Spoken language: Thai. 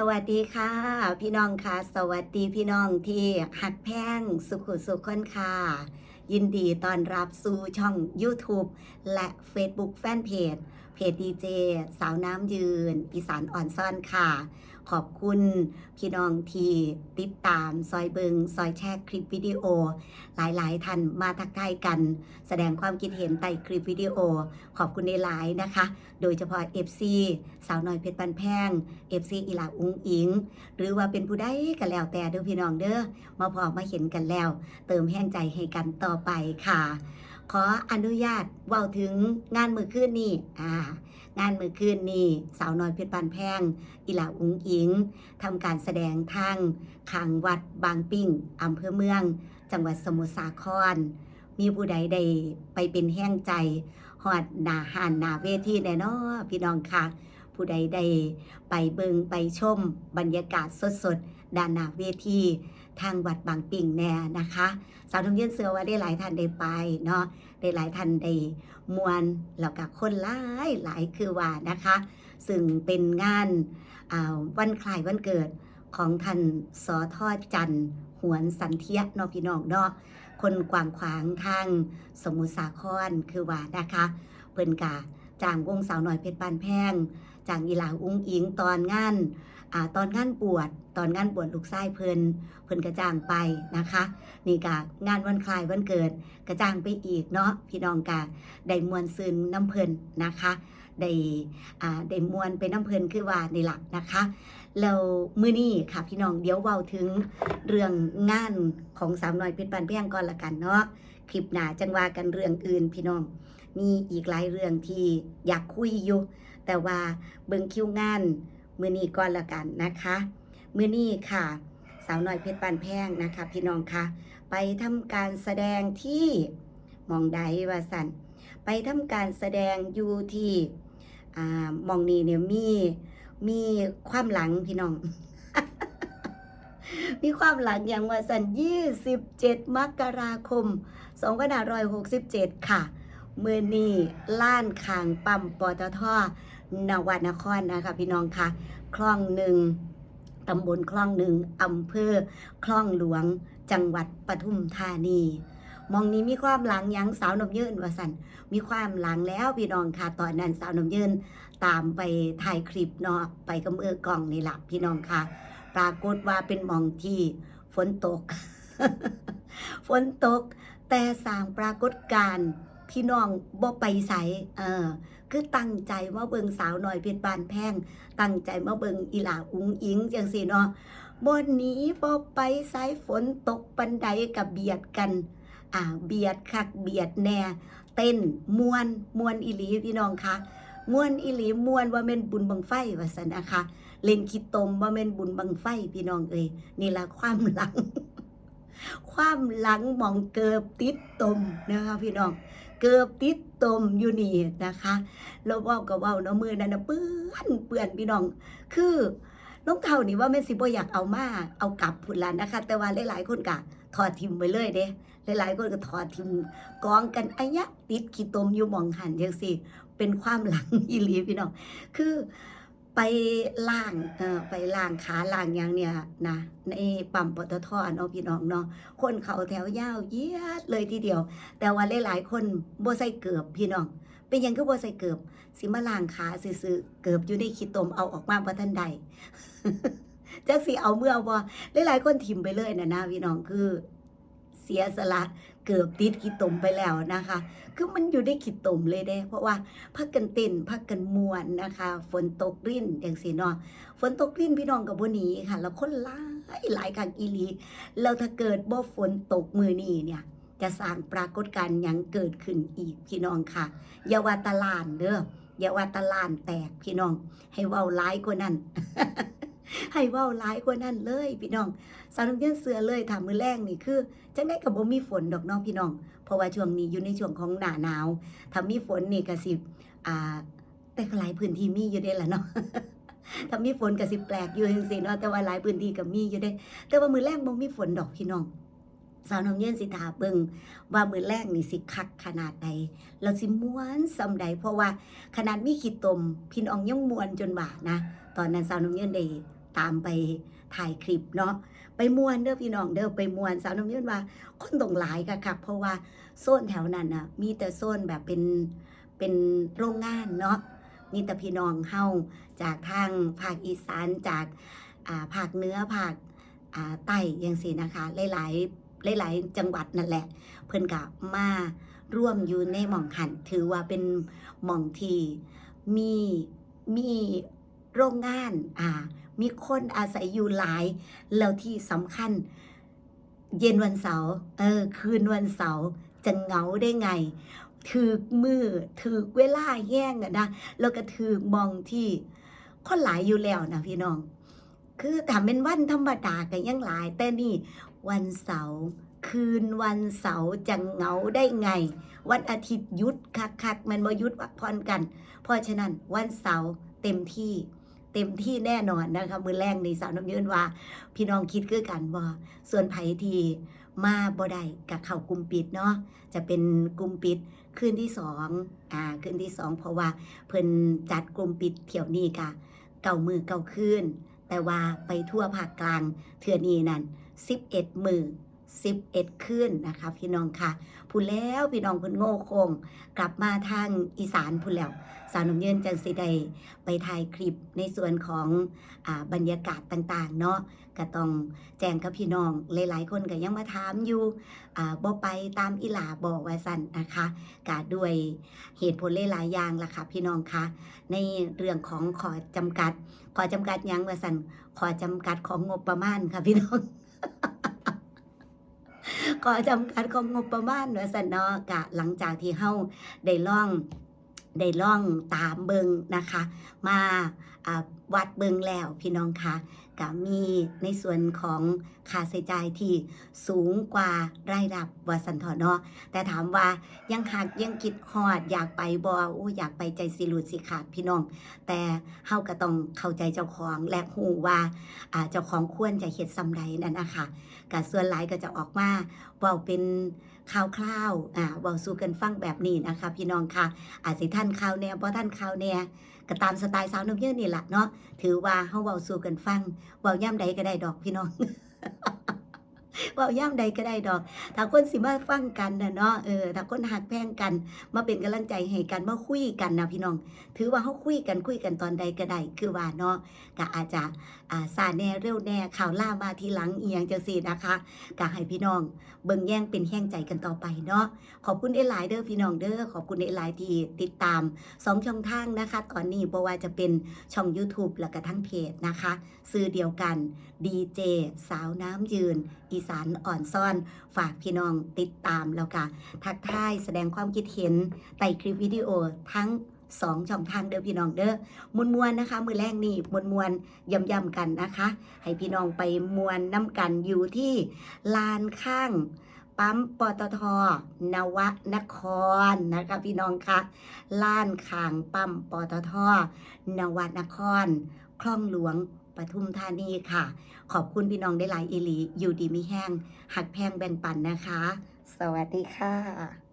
สวัสดีค่ะ พี่น้องค่ะ สวัสดีพี่น้องที่หักแพงสุขุสุขคนค่ะ ยินดีต้อนรับสู่ช่อง YouTube และ Facebook Fanpage เพจดีเจสาวน้ำยืนอีสานอ่อนซ่อนค่ะ ขอบคุณพี่น้องที่ติดตามซอยเบิงซอยแชร์คลิปวิดีโอ หลายๆท่านมาทักทายกัน แสดงความคิดเห็นใต้คลิปวิดีโอ ขอบคุณในหลายนะคะ โดยเฉพาะ FC สาวน้อยเพชรปันแพง FC อีหลาอุ้งอิง หรือว่าเป็นผู้ใดก็แล้วแต่เด้อพี่น้องเด้อมาพอมาเห็นกันแล้ว เติมแห้งใจให้กันต่อไปค่ะ ขออนุญาตเว้าถึงงานมือคืนนี้อ่างานมือคืนนี้สาวน้อยเพชรปันแพงอีหลาอุ้งอิงทำการแสดงทางขางวัดบางปิ้งอำเภอเมือง จังหวัดสมุทรสาคร มีผู้ใดได้ไปเป็นแห้งใจหอดหนาหานหนาเวทีแน่นอพี่น้องค่ะ ผู้ใดได้ไปเบิงไปชมบรรยากาศสดๆด้านหน้าเวที ทางวัดบางปิ่งแน่นะคะ สาวทงเยืนเสือว่าได้หลายท่านได้ไปเนาะได้หลายท่านได้มวนแล้วก็คนหลายหลายคือว่านะคะ ซึ่งเป็นงานาวันคล้ายวันเกิดของท่านสอทอจันทร์หวนสันเทียนาะพี่น้องเนาะคนกวางขวางทางสมุทรสาครคือว่านะคะเพิ่นกะจ้างวงสาวหน่อยเพชรบานแพงจางอีหลาอุ้งอิงตอนงาน อ่าตอนงานบวชตอนงานบวชลูกไส้เพลินเพลินกระจ้างไปนะคะ นี่กะงานวันคลายวันเกิดกระจ้างไปอีกเนาะพี่น้องกะได้มวลซึนน้ำเพลินนะคะได้อ่าได้มวลไปน้ำเพลินคือว่าในหลักนะคะแล้วมื้อนี้ค่ะพี่น้องเดี๋ยวเว้าถึงเรื่องงานของสาวน้อยเพชรบานแพงก่อนละกันเนาะคลิปหน้าจังว่ากันเรื่องอื่นพี่น้องมีอีกหลายเรื่องที่อยากคุยอยู่ แต่ว่าเบิ่งคิวงาน มือนี้ก่อนละกันนะคะ มือนี้ค่ะ สาวน้อยเพชรปานแพงนะคะ พี่น้องคะไปทำการแสดงที่มองใดวาสันไปทำการแสดงอยู่ที่มองนี้เนี่ยมีมีความหลังพี่น้อง มีความหลังอย่างว่าสัน27มกราคม2567ค่ะเมื่อนี้ล้านคางปั๊มปตท นวนครนะคะพี่น้องคะคลองหนึ่งตำบลคลองหนึ่งอำเภอคลองหลวง จังหวัดปทุมธานี มองนี้มีความหลังยังสาวนมยืนว่าสันมีความหลังแล้วพี่น้องค่ะตอนนั้นสาวนมยืนตามไปถ่ายคลิปเนาะไปกับมือกล่องนี่แหละพี่น้องค่ะ ปรากฏว่าเป็นมองที่ฝนตก ฝนตก แต่สร้างปรากฏการพี่น้องบ่ไปใสเออ คือตั้งใจมาเบิงสาวหน่อยเพชรบานแพง ตั้งใจมาเบิงอีหลาอุ้งอิงจังสิเนาะบนนี้บ่ไปใสฝนตกปันใดกับเบียดกัน อ่าเบียดคักเบียดแน่เต้นมวนมวนอีหลีพี่น้องคะมวนอีหลีมวนว่าเม่นบุญบังไฟว่าสันนะคะเล่นคิดตมว่าเม่นบุญบังไฟพี่น้องเอ้ยนี่ละความหลัง ความหลังมองเกิบติดตมนะคะพี่น้อง เกือบติดตมอยู่นี่นะคะแล้วเว้ากับเว้าเนาะมือนั่นนะเปื้อนเปื้อนพี่น้อง คือน้องเท่านี่ว่าแม่สิบ่อยากเอามาเอากลับพุ่นละนะคะ แต่ว่าหลายๆคนก็ถอดทิมไปเลยเด้หลายๆคนก็ถอดทิมกองกันอันยะติดขี้ตมอยู่มองหันจังสิเป็นความหลังอีหลีพี่น้องคือ ไปล่างเออไปล่างขาล่างอย่างเนี่ยนะในปั๊มปตทเนาะพี่น้องเนาะคนเขาแถวยาวเยียดเลยทีเดียว แต่ว่าหลายๆคนบ่ใส่เกือบพี่น้อง เป็นยังก็บ่ใส่เกือบสิมาล้างขาซื่อเกือบอยู่ในขี้ตมเอาออกมาบ่ทันใดจักสิเอาเมื่อบ่หลายๆคนถิ่มไปเลยนะนะพี่น้องคือ เสียสละเกือบติดขี้ตมไปแล้วนะคะ คือมันอยู่ในขี้ตมเลยเด้ เพราะว่าพักกันเต้นพักกันมวนนะคะ ฝนตกรินอย่างสิเนาะฝนตกรินพี่น้องกับบนีค่ะ แล้วคนหลายหลายคักอีลีแล้วถ้าเกิดบ่ฝนตกมือนี้เนี่ยจะสร้างปรากฏการณ์ยังเกิดขึ้นอีกพี่น้องค่ะอย่าว่าตลานเด้ออย่าว่าตลานแตกพี่น้อง ให้เว้าร้ายกว่านั้น ให้เว้าร้ายกว่านั้นเลยพี่น้องสาวน้ำเย็นเสือเลยถามมือแรกนี่คือจังได้กับบ่มีฝนดอกน้องพี่น้อง เพราะว่าช่วงนี้อยู่ในช่วงของหน้าหนาวถ้ามีฝนนี่ก็สิอ่า แต่ก็หลายพื้นที่มีอยู่ได้ละเนาะถ้ามีฝนก็สิแปลกอยู่จังซี่เนาะแต่ว่าหลายพื้นที่ก็มีอยู่ได้ แต่ว่ามือแรกบ่มีฝนดอกพี่น้องสาวน้ำเย็นสิถาเบิงว่ามือแรกนี่สิคักขนาดใดเราสิม้วนซำใดเพราะว่าขนาดมีขีดตมพี่น้องยังมวนจนว่านะ ตอนนั้นสาวน้ำเย็นได้ ตามไปถ่ายคลิปเนาะไปมวนเด้อพี่น้องเด้อไปมวนสาวน้ำยืนว่า คนตรงหลายกะครับเพราะว่าโซนแถวนั้นน่ะมีแต่โซนแบบเป็นเป็นโรงงานเนาะมีแต่พี่น้องเฮาจากทางภาคอีสานจากอ่าภาคเหนือภาคอ่าใต้ยังสินะคะ หลายๆหลายๆจังหวัดนั่นแหละ เพิ่นกะมาร่วมอยู่ในหม่องหันถือว่าเป็นหม่องที่มีมี โรงงานอ่ามีคนอาศัยอยู่หลาย แล้วที่สำคัญ เย็นวันเสาร์เออ คืนวันเสาร์จะเหงาได้ไงถือมือถือเวลาแย่งอะนะแล้วก็ถือมองที่คนหลายอยู่แล้วนะพี่น้อง คือถ้าเป็นวันธรรมดาก็ยังหลาย แต่นี่ วันเสาร์คืนวันเสาร์จะเหงาได้ไง วันอาทิตย์ยุดคักๆมันมายุดพักผ่อนกัน เพราะฉะนั้นวันเสาร์เต็มที่ เต็มที่แน่นอนนะคะมือแรกในสาวน้ำยืนว่า พี่น้องคิดคือกันบ่ส่วนไผทีมาบ่ได้กับเข้ากลุ่มปิดเนาะจะเป็นกลุ่มปิดคืนที่สองอ่าคืนที่สองเพราะว่าเพิ่นจัดกลุ่มปิดเที่ยวนี้กะเก่ามือเก่าคืนแต่ว่าไปทั่วภาคกลางเทือนี้นั่น11มือ 11คืนนะคะพี่น้องค่ะพูดแล้วพี่น้องเพิ่นโง่คง กลับมาทางอีสานพูดแล้ว สาวน้ำเยินจังสิได้ไปถ่ายคลิปในส่วนของอบรรยากาศต่างๆ เนาะก็ต้องแจ้งกับพี่น้องหลายๆ คนก็ยังมาถามอยู่บ่ไปตามอีหลาบอกว่าสันนะคะกาด้วยเหตุผลหลายๆอย่างล่ะค่ะพี่น้องคะในเรื่องของขอจำกัด ขอจำกัดยังว่าสันขอจำกัดของงบประมาณค่ะพี่น้อง ขอจำกัดของงบประมาณเนาสั่นเนาะกะหลังจากที่เฮาได้ล่องได้ล่องตามเบิงนะคะ มา วัดเบิงแล้วพี่น้องคะก็มีในส่วนของค่าใช้จ่ายที่สูงกว่ารายรับวาสันทอเนาะแต่ถามว่ายังหักยังคิดฮอดอยากไปบออู้อยากไปใจสิหลุดสิขาดพี่น้อง แต่เฮาก็ต้องเข้าใจเจ้าของและหูว่าเจ้าของควรจะเฮ็ดซำใดนั่นนะคะก็ส่วนหลายก็จะออกมาเว้าเป็นคร่าวๆอ่าเว้าสู่กันฟังแบบนี้นะคะ พี่น้องค่ะอาจสิท่านข่าวแน่บ่ท่านข่าวแน่ ก็ตามสไตล์สาวน้ำเยื่อนี่แหละเนาะถือว่าเฮาเว้าสู่กันฟังเว้าย่ำใดก็ได้ดอกพี่น้อง ว้าย่ำใดก็ได้ดอก ถ้าคนสิมาฟังกันนะเนาะ เออ ถ้าคนหักแพงกัน มาเป็นกำลังใจให้กัน มาคุยกันนะพี่น้อง ถือว่าเฮาคุยกันคุยกันตอนใดก็ได้ คือว่าเนาะก็อาจจะอ่าซาแน่เร็วแน่ข่าวล่ามาทีหลังเอียงจังซี่นะคะก็ให้พี่น้อง เบิ่งแย่งเป็นแห้งใจกันต่อไปเนาะ ขอบคุณเอหลายเด้อพี่น้องเด้อ ขอบคุณเอหลายที่ติดตามสองช่องทางนะคะ ตอนนี้บ่ว่าจะเป็นช่อง YouTube แล้วก็ทั้งเพจนะคะ ซื้อเดียวกันดีเจสาวน้ำยืนอีสานอ่อนซ่อน ฝากพี่น้องติดตามแล้วก็ทักทายแสดงความคิดเห็นใต้คลิปวิดีโอทั้งสองช่องทางเด้อพี่น้องเด้อมวนมวนนะคะ มือแรกนี่มวนมวนๆย่ำๆกันนะคะ ให้พี่น้องไปมวนน้ำกันอยู่ที่ลานข้างปั๊มปตทนวนครนะคะพี่น้องคะล้านขางปั๊มปตทนวนคร คลองหลวง ปทุมธานีค่ะ ขอบคุณพี่น้องได้หลายอีหลี อยู่ดีมีแห้ง หักแพงแบ่งปันนะคะ สวัสดีค่ะ